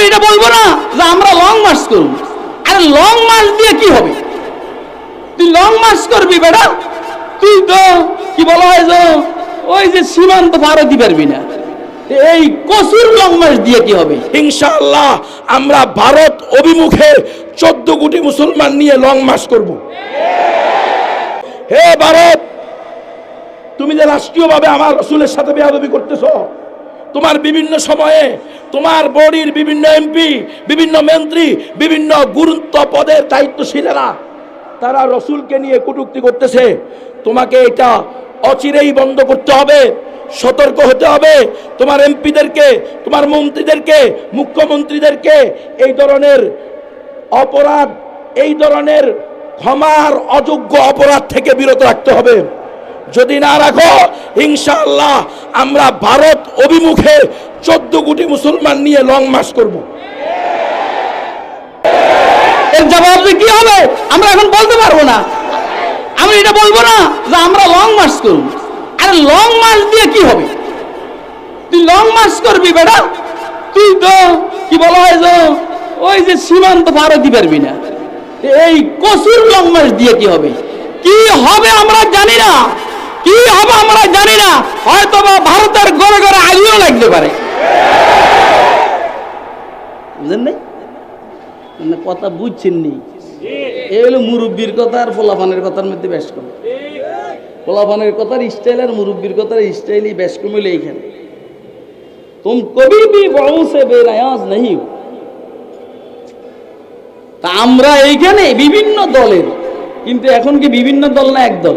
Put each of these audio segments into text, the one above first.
আমি এটা বলব না যে আমরা লং মার্চ করব। আরে লং মার্চ দিয়ে কি হবে? তুই লং মার্চ করবি বেটা? তুই তো, কি বলা হয় যে, ওই যে সীমান্ত পার হতে পারবি না। এই কসুর লং মার্চ দিয়ে কি হবে? ইনশাআল্লাহ, আমরা ভারত অভিমুখে চোদ্দ কোটি মুসলমান নিয়ে লং মার্চ করব। হে ভারত, তুমি যে রাষ্ট্রীয়ভাবে আমার রসুলের সাথে বেয়াদবি করতেছ তোমার বিভিন্ন সময়ে তোমার বডির বিভিন্ন এমপি বিভিন্ন মন্ত্রী, বিভিন্ন গুরুত্ব পদের দায়িত্বশীলেরা, তারা রসুলকে নিয়ে কটূক্তি করতেছে। তোমাকে এটা অচিরেই বন্ধ করতে হবে, সতর্ক হতে হবে। তোমার এমপিদেরকে তোমার মন্ত্রীদেরকে, মুখ্যমন্ত্রীদেরকে এই ধরনের অপরাধ, এই ধরনের ক্ষমার অযোগ্য অপরাধ থেকে বিরত রাখতে হবে। যদি না রাখো, ইনশাআল্লাহ আমরা ভারত অভিমুখে চোদ্দ কোটি মুসলমান নিয়ে লং মার্চ করব। এর জবাব কি হবে? আমরা এখন বলতে পারব না। আমি এটা বলব না যে আমরা লং মার্চ করব। লং মার্চ দিয়ে কি হবে? তুই লং মার্চ করবি বেটা। তুই তো কি বলা হয় যে ওই যে সীমান্ত হতে পারবি না। এই কসুর লং মার্চ দিয়ে কি হবে? কি হবে আমরা জানি না। কি হবে আমরা জানি না। হয়তো বা ভারতের গড়ে গড়ে আগুনও লাগতে পারে। মানে কথা বুঝছেন নি? এই হলো মুরব্বীর কথা আর ফোলাফানের কথার মধ্যে কম। ফোলাফানের কথার স্টাইল আর মুরব্বীর কথার স্টাইলই বেশ কম এইখানে। তুম কবি সে বেনায়াজ নেই তা আমরা এইখানে বিভিন্ন দলের, কিন্তু এখন কি বিভিন্ন দল না, এক দল?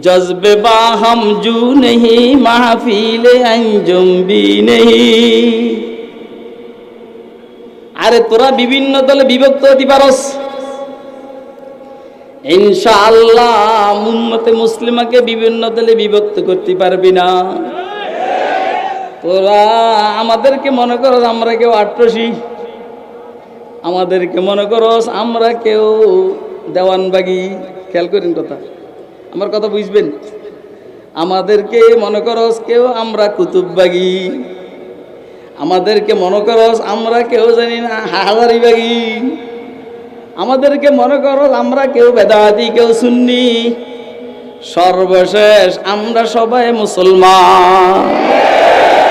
जज्ब बाहम जू नहीं महफिल अंजुम भी नहीं আরে তোরা বিভিন্ন দলে বিভক্ত হতে পারস ইনশাআল্লাহ উম্মতে মুসলিমাকে বিভিন্ন দলে বিভক্ত করতে পারবি না তোরা আমাদেরকে মনে করস আমরা কেউ আট্রসি আমাদেরকে মনে করস আমরা কেউ দেওয়ানবাগি খেয়াল করেন কথা আমার কথা বুঝবেন? আমাদেরকে মনে করস কেউ আমরা কুতুববাগি। আমাদেরকে মনে করস আমরা কেউ জানি না, হাজারিবাগি। আমাদেরকে মনে করস আমরা কেউ বেদাতি, কেউ সুন্নি। সর্বশেষ আমরা সবাই মুসলমান।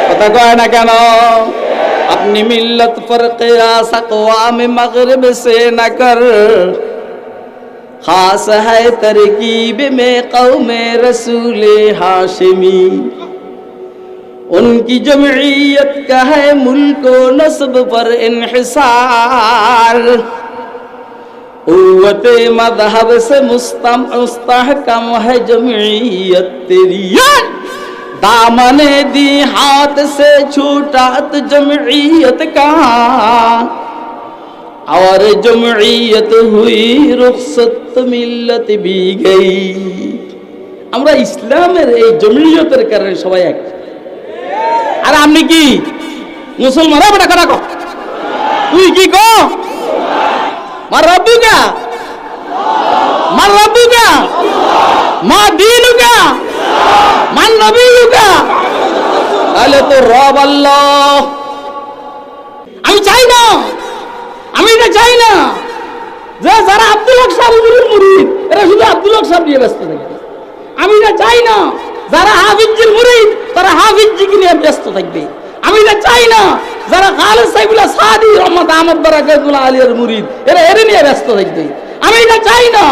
কথা কয় না কেন? আপনি মিল্লত ফরকে আসকওয়াম মগরিব সে না কর। খাস है तरकीब में कौम रसूल हाशमी। उनकी जमयत का है मुल्क नस्ब पर इन्हिसार। कुत मज़हब से मुस्तम, मुस्तहकम है जमयत तेरी। दामने दी हाथ से छूटा तो जमयत का। اور জমعیت ہوئی رخصت ملت بھی گئی আমরা ইসলামের এই জমিয়তের কারণে সবাই এক। আর আপনি কি? মুসলমানরা বেটা করা তুই কি কো? মার রব্বুকা মার রব্বুকা মা দিনুকা মান নবীকা তাহলে তো রব আল্লাহ। এটা চাই না যে যারা আব্দুল হক সাহেবের মুরিদ, এরা শুধু আব্দুল হক সাহেব নিয়ে ব্যস্ত থাকে। আমি না চাই না যারা হাফিজির মুরিদ, তারা হাফিজিকে নিয়ে ব্যস্ত থাকবে। আমি না চাই না যারা খালেদ সাইবুল্লাহ সাদি, রহমত আহমদ বারাকাতুল্লাহ আলিয়ার মুরিদ, এরা এর নিয়ে ব্যস্ত থাকবে। আমি না চাই না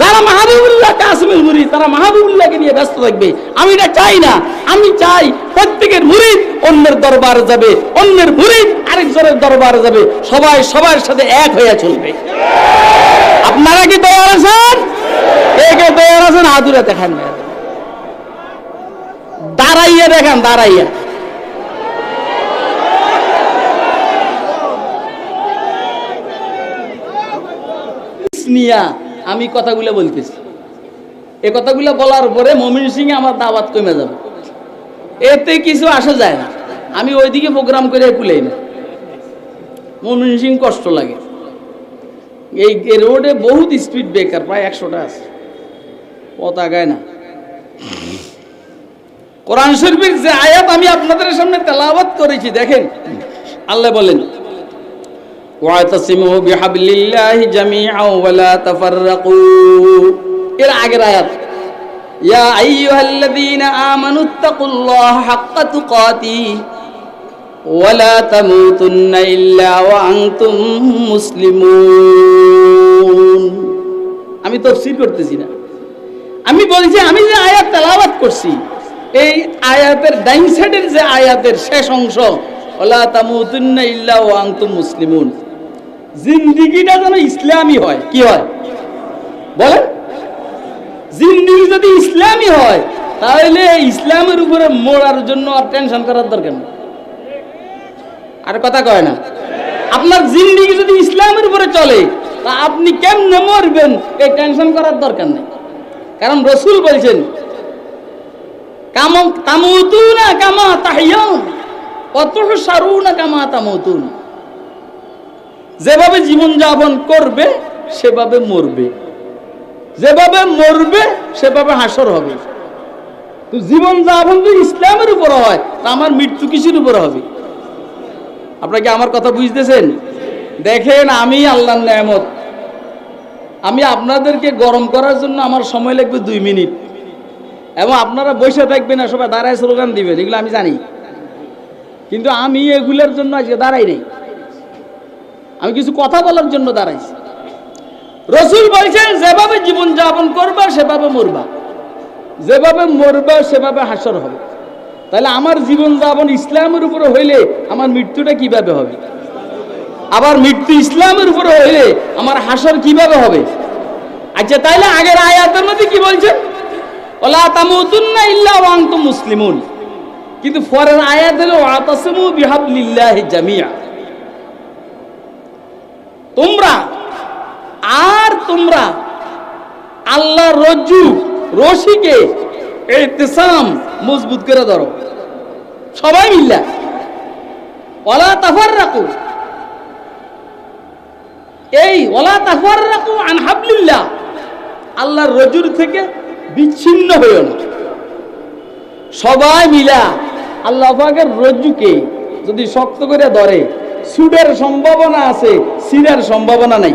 যারা মাহবুবুল্লাহ কাসিমের মুরিদ, তারা মাহবুবুল্লাহকে নিয়ে ব্যস্ত থাকবে। আমি এটা চাই না। আমি চাই প্রত্যেকের মুরিদ অন্যের দরবারে যাবে, অন্যের মুরিদ আরেকজনের দরবারে যাবে। সবাই সবার সাথে এক হয়ে চলবে। আপনারা কি তৈরি আছেন? কে কে তৈরি আছেন? হাতুরে দেখান দাঁড়াইয়া দেখান, দাঁড়াইয়া। নিয়া আমি কথাগুলো বলতেছি। এ কথাগুলো বলার পরে মমিন সিং আমার দাওয়াত কমে যাবে। এতে কিছু আসা যায় না। আমি ওইদিকে প্রোগ্রাম করে কুলাই না মমিন সিং কষ্ট লাগে। এই রোডে বহুত স্পিড ব্রেকার প্রায় একশোটা আছে। পথ আগায় না। কোরআন শরীফের যে আয়াত আমি আপনাদের সামনে তেলাওয়াত করেছি, দেখেন। আল্লাহ বলেন ওয়াতাসিমু বিহাবলিল্লাহি জামিআন ওয়া লা তাফাররাকু। এর আগের আয়াত, ইয়া আইয়ুহাল্লাযীনা আমানুত্তাকুল্লাহা হাক্কা তুকাতি ওয়া লা তামুতুন্না ইল্লা ওয়া আনতুম মুসলিমুন। আমি তাফসীর করতেছি না। আমি বলছি আমি যে আয়াত তেলাওয়াত করছি, এই আয়াতের ডাইন সাইডের যে আয়াতের শেষ অংশ ওলা তামুতুন্না ইল্লা ওয়া আনতুম মুসলিমুন। জিন্দিগিটা যেন ইসলামী হয়, কি হয়? বলেন। জিন্দিগি যদি ইসলামী হয়, তাহলে ইসলামের উপরে মরার জন্য আর টেনশন করার দরকার নেই। আর কথা কয় না। আপনার জিন্দিগি যদি ইসলামের উপরে চলে, তা আপনি কেমনে মরবেন, এই টেনশন করার দরকার নেই। কারণ রসুল বলছেন, কাম তামুতুনা কামা তাহিয়াউন অতহসারুনা কামা তামুতুন। যেভাবে জীবন যাপন করবে, সেভাবে মরবে। যেভাবে মরবে, সেভাবে হাসর হবে। তো জীবন যাপন যদি ইসলামের উপর হয়, তা আমার মৃত্যু কিসের উপর হবে? আপনারা কি আমার কথা বুঝতেছেন? দেখেন, আমি আল্লাহ নেয়ামত। আমি আপনাদেরকে গরম করার জন্য আমার সময় লাগবে দুই মিনিট। এবং আপনারা বসে থাকবেন না, সবাই দাঁড়ায় স্লোগান দিবেন, এগুলো আমি জানি। কিন্তু আমি এগুলোর জন্য আজকে দাঁড়াই নেই। আমি কিছু কথা বলার জন্য দাঁড়াইছি। রসুল বলছেন, যেভাবে জীবন যাপন করবা, সেভাবে মরবা। যেভাবে মরবা, সেভাবে হাসর হবে। তাহলে আমার জীবন যাপন ইসলামের উপরে হইলে আমার মৃত্যুটা কীভাবে হবে? আবার মৃত্যু ইসলামের উপরে হইলে আমার হাসর কীভাবে হবে? আচ্ছা তাইলে আগের আয়াতের মধ্যে কি বলছেন ওলা তামুতুন্না ইল্লা ওয়া মুসলিমুন। কিন্তু পরের আয়াত হলো ওয়াতাসিমু বিহাবলিল্লাহি জামিয়া তোমরা, আর তোমরা আল্লাহ রজ্জু, রশিকে ইতিসাম মজবুত করে ধরো। সবাই মিল্লা ওলা তাফাররাকু। এই ওলা তাফাররাকু আন হাবলিল্লাহ। আল্লাহর রজুর থেকে বিচ্ছিন্ন হইও না। সবাই মিলা আল্লাহ রজ্জুকে যদি শক্ত করে ধরে সুডের সম্ভাবনা আছে সিরের সম্ভাবনা নাই।